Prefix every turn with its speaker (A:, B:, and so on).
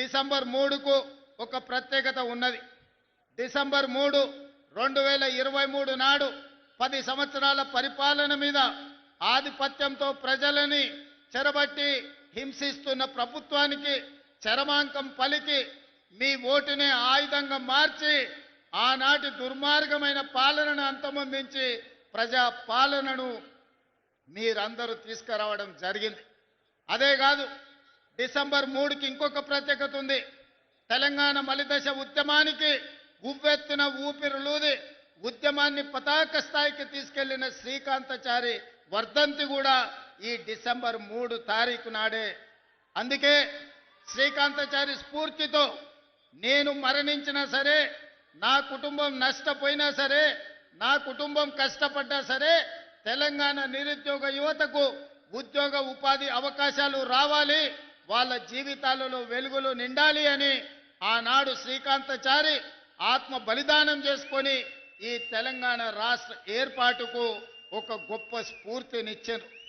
A: December మూడుకు ఒక ప్రత్యేకత ఉన్నది. డిసెంబర్ మూడు రెండు వేల ఇరవై మూడు నాడు పది సంవత్సరాల పరిపాలన మీద ఆధిపత్యంతో ప్రజలని చెరబట్టి హింసిస్తున్న ప్రభుత్వానికి చరమాంకం పలికి మీ ఓటుని ఆయుధంగా మార్చి ఆనాటి దుర్మార్గమైన పాలనను అంతమొందించి ప్రజా పాలనను మీరందరూ తీసుకురావడం జరిగింది. అదే కాదు డిసెంబర్ మూడుకి ఇంకొక ప్రత్యేకత ఉంది. తెలంగాణ మలిదశ ఉద్యమానికి ఉవ్వెత్తున ఊపిరులూది ఉద్యమాన్ని పతాక స్థాయికి తీసుకెళ్ళిన శ్రీకాంతచారి వర్ధంతి కూడా ఈ డిసెంబర్ మూడు తారీఖు నాడే. అందుకే శ్రీకాంతచారి స్ఫూర్తితో నేను మరణించినా సరే నా కుటుంబం నష్టపోయినా సరే నా కుటుంబం కష్టపడ్డా సరే తెలంగాణ నిరుద్యోగ యువతకు ఉద్యోగ ఉపాధి అవకాశాలు రావాలి. వాళ్ళ జీవితాలలో వెలుగులు నిండాలి అని ఆనాడు శ్రీకాంతచారి ఆత్మ బలిదానం చేసుకొని ఈ తెలంగాణ రాష్ట్ర ఏర్పాటుకు ఒక గొప్ప స్ఫూర్తినిచ్చారు.